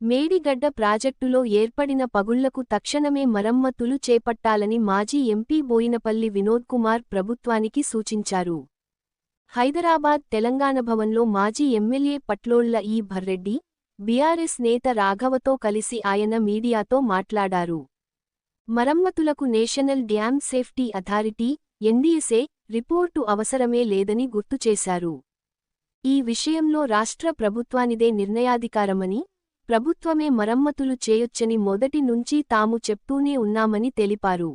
మేడిగడ్డ ప్రాజెక్టులో ఏర్పడిన పగుళ్ళకు తక్షణమే మరమ్మతులు చేపట్టాలని మాజీ ఎంపీ బోయినపల్లి వినోద్ కుమార్ ప్రభుత్వానికి సూచించారు. హైదరాబాద్ తెలంగాణ భవన్లో మాజీ ఎమ్మెల్యే పట్లోళ్ళ ఈ భర్రెడ్డి బీఆర్ఎస్ నేత రాఘవతో కలిసి ఆయన మీడియాతో మాట్లాడారు. మరమ్మతులకు national dam safety authority NDSA report అవసరమే లేదని గుర్తుచేశారు ఈ విషయంలో రాష్ట్ర ప్రభుత్వానిదే నిర్ణయాధికారమని ప్రభుత్వమే మరమ్మతులు చేయొచ్చని మొదటి నుంచి తాము చెప్తూనే ఉన్నామని తెలిపారు.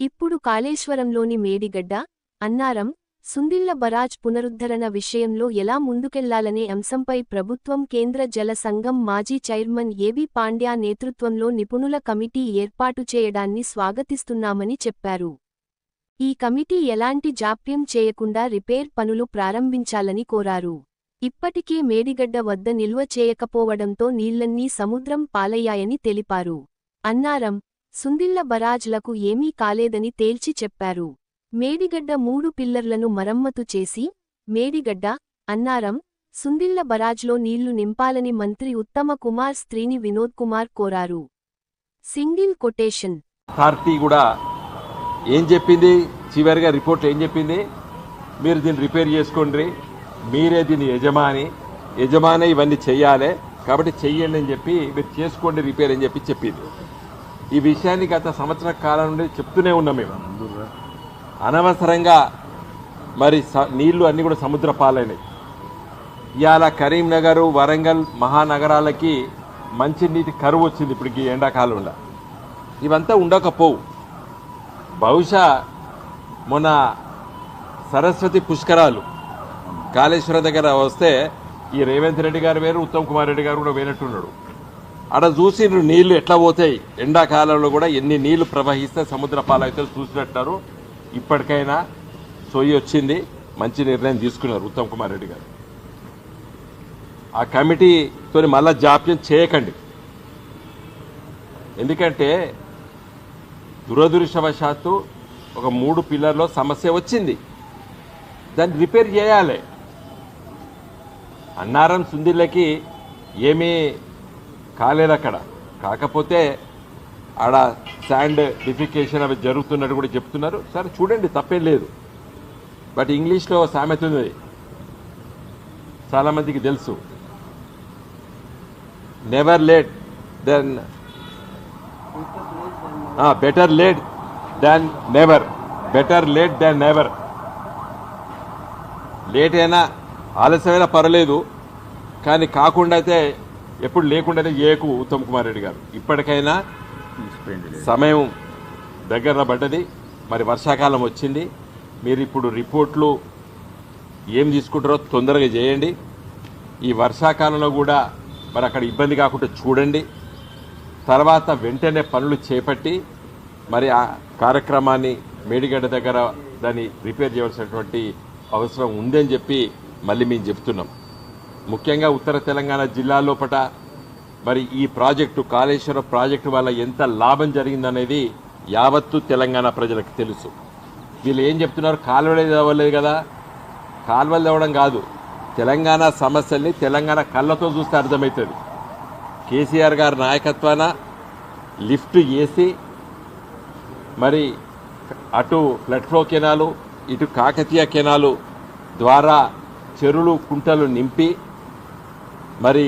ఇప్పుడు కాళేశ్వరంలోని మేడిగడ్డ అన్నారం సుందిళ్ళ బరాజ్ పునరుద్ధరణ విషయంలో ఎలా ముందుకెళ్ళాలనే అంశంపై ప్రభుత్వం కేంద్ర జల సంఘం మాజీ చైర్మన్ ఏబి పాండ్యా నేతృత్వంలో నిపుణుల కమిటీ ఏర్పాటు చేయడాన్ని స్వాగతిస్తున్నామని చెప్పారు. ఈ కమిటీ ఎలాంటి జాప్యం చేయకుండా రిపేర్ పనులు ప్రారంభించాలని కోరారు. ఇప్పటికే మేడిగడ్డ వద్ద నిల్వ చేయకపోవడంతో నీళ్ళన్నీ సముద్రం పాలయ్యాయని తెలిపారు. అన్నారం సుందిళ్ళ బరాజ్లకు ఏమీ కాలేదని తేల్చి చెప్పారు. మేడిగడ్డ మూడు పిల్లర్లను మరమ్మతు చేసి మేడిగడ్డ అన్నారం సుందిళ్ళ బరాజ్లో నీళ్ళు నింపాలని మంత్రి ఉత్తమ కుమార్ స్త్రీని వినోద్ కుమార్ కోరారు. Single quotation. పార్టీ కూడా ఏం చెప్పింది? చివరిగా రిపోర్ట్ ఏం చెప్పింది? మీరు దీన్ని రిపేర్ చేసుకోండి. మీరే దీని యజమాని. యజమాని ఇవన్నీ చెయ్యాలి. కాబట్టి చెయ్యండి అని చెప్పి మీరు చేసుకోండి రిపేర్ అని చెప్పి చెప్పింది. ఈ విషయాన్ని గత సంవత్సర కాలం నుండి చెప్తూనే ఉన్నాం మేము. అనవసరంగా మరి స- నీళ్ళు అన్నీ కూడా సముద్ర పాలైనవి ఇవాళ కరీంనగర్ వరంగల్ మహానగరాలకి మంచి నీటి కరువు వచ్చింది ఇప్పుడు ఈ ఎండాకాలంలో. ఇవంతా ఉండకపోవు. బహుశా మొన్న సరస్వతి పుష్కరాలు కాళేశ్వరం దగ్గర వస్తే ఈ రేవంత్ రెడ్డి గారు వేరు ఉత్తమ్ కుమార్ రెడ్డి గారు కూడా వేనట్టున్నాడు అక్కడ చూసి నీళ్ళు ఎట్లా పోతాయి? ఎండాకాలంలో కూడా ఎన్ని నీళ్ళు ప్రవహిస్తే సముద్ర పాలైతే చూసినట్టున్నారు ఇప్పటికైనా సొయ్యి వచ్చింది మంచి నిర్ణయం తీసుకున్నారు ఉత్తమ్ కుమార్ రెడ్డి గారు. ఆ కమిటీతో మళ్ళా జాప్యం చేయకండి. ఎందుకంటే దురదృష్టవశాత్తు ఒక మూడు పిల్లర్లో సమస్య వచ్చింది. దాన్ని రిపేర్ చేయాలి. అన్నారం సుందిళ్ళకి ఏమీ కాలేదు అక్కడ. కాకపోతే ఆడ శాండ్ డిఫికేషన్ అవి జరుగుతున్నట్టు కూడా చెప్తున్నారు. సరే చూడండి తప్పేం లేదు. బట్ ఇంగ్లీష్లో సామెత ఉంది. చాలామందికి తెలుసు. Never late then better late than never better late than never late అయినా ఆలస్యమైనా పర్లేదు కానీ కాకుండా అయితే ఎప్పుడు లేకుండానే ఏకు ఉత్తమ్ కుమార్ రెడ్డి గారు. ఇప్పటికైనా సమయం దగ్గర పడ్డది మరి వర్షాకాలం వచ్చింది. మీరు ఇప్పుడు రిపోర్ట్లు ఏం తీసుకుంటారో తొందరగా చేయండి. ఈ వర్షాకాలంలో కూడా మరి అక్కడ ఇబ్బంది కాకుండా చూడండి. తర్వాత వెంటనే పనులు చేపట్టి మరి ఆ కార్యక్రమాన్ని మేడిగడ్డ దగ్గర దాన్ని రిపేర్ చేయవలసినటువంటి అవసరం ఉందని చెప్పి మళ్ళీ మేము చెప్తున్నాం. ముఖ్యంగా ఉత్తర తెలంగాణ జిల్లా లోపట మరి ఈ ప్రాజెక్టు కాళేశ్వరం ప్రాజెక్టు వల్ల ఎంత లాభం జరిగిందనేది యావత్తు తెలంగాణ ప్రజలకు తెలుసు. వీళ్ళు ఏం చెప్తున్నారు? కాలువలే తవ్వలేదు కదా. కాలువలు తవ్వడం కాదు. తెలంగాణ సమస్యల్ని తెలంగాణ కళ్ళతో చూస్తే అర్థమవుతుంది. కేసీఆర్ గారి నాయకత్వాన లిఫ్ట్ వేసి మరి అటు ఫ్లడ్ ఫ్లో కెనాలు ఇటు కాకతీయ కెనాలు ద్వారా చెరువులు కుంటలు నింపి మరి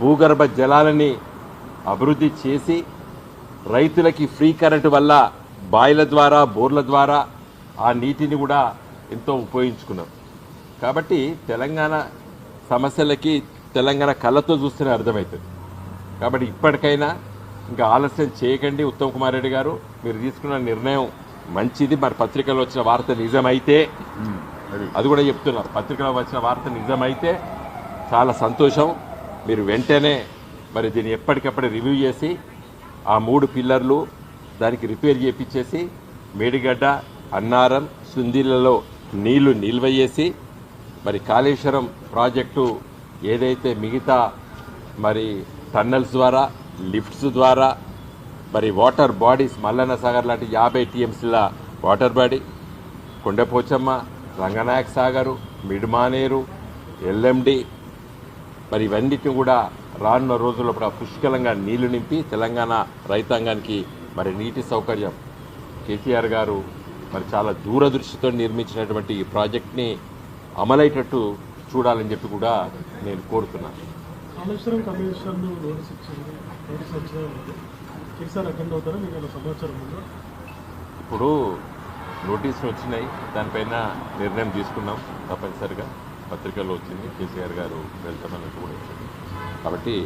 భూగర్భ జలాలని అభివృద్ధి చేసి రైతులకి ఫ్రీ కరెంటు వల్ల బాయిల ద్వారా బోర్ల ద్వారా ఆ నీటిని కూడా ఎంతో ఉపయోగించుకున్నాం. కాబట్టి తెలంగాణ సమస్యలకి తెలంగాణ కళ్ళతో చూస్తేనే అర్థమవుతుంది. కాబట్టి ఇప్పటికైనా ఇంకా ఆలస్యం చేయకండి ఉత్తమ్ కుమార్ రెడ్డి గారు. మీరు తీసుకున్న నిర్ణయం మంచిది. మరి పత్రికలో వచ్చిన వార్త నిజమైతే అది. కూడా చెప్తున్నారు పత్రికలో వచ్చిన వార్త నిజమైతే చాలా సంతోషం. మీరు వెంటనే మరి దీన్ని ఎప్పటికప్పుడు రివ్యూ చేసి ఆ మూడు పిల్లర్లు దానికి రిపేర్ చేపించేసి మేడిగడ్డ అన్నారం సుందిలలో నీళ్ళు నిల్వ చేసి మరి కాళేశ్వరం ప్రాజెక్టు ఏదైతే మిగతా మరి టన్నల్స్ ద్వారా లిఫ్ట్స్ ద్వారా మరి వాటర్ బాడీస్ మల్లన్న సాగర్ లాంటి యాభై టీఎంసీల water body Kondapochamma Ranganayaka Sagar Midmaneru LMD మరి ఇవన్నిటిని కూడా రానున్న రోజుల్లో కూడా పుష్కలంగా నీళ్ళు నింపి తెలంగాణ రైతాంగానికి మరి నీటి సౌకర్యం. కేసీఆర్ గారు మరి చాలా దూరదృష్టితో నిర్మించినటువంటి ఈ ప్రాజెక్ట్ని అమలయ్యేటట్టు చూడాలని చెప్పి కూడా నేను కోరుతున్నాను. ఇప్పుడు నోటీసులు వచ్చినాయి. దానిపైన నిర్ణయం తీసుకున్నాం. తప్పనిసరిగా పత్రికల్లో వచ్చింది. కేసీఆర్ గారు వెళ్తామన్నట్టు కూడా వచ్చింది కాబట్టి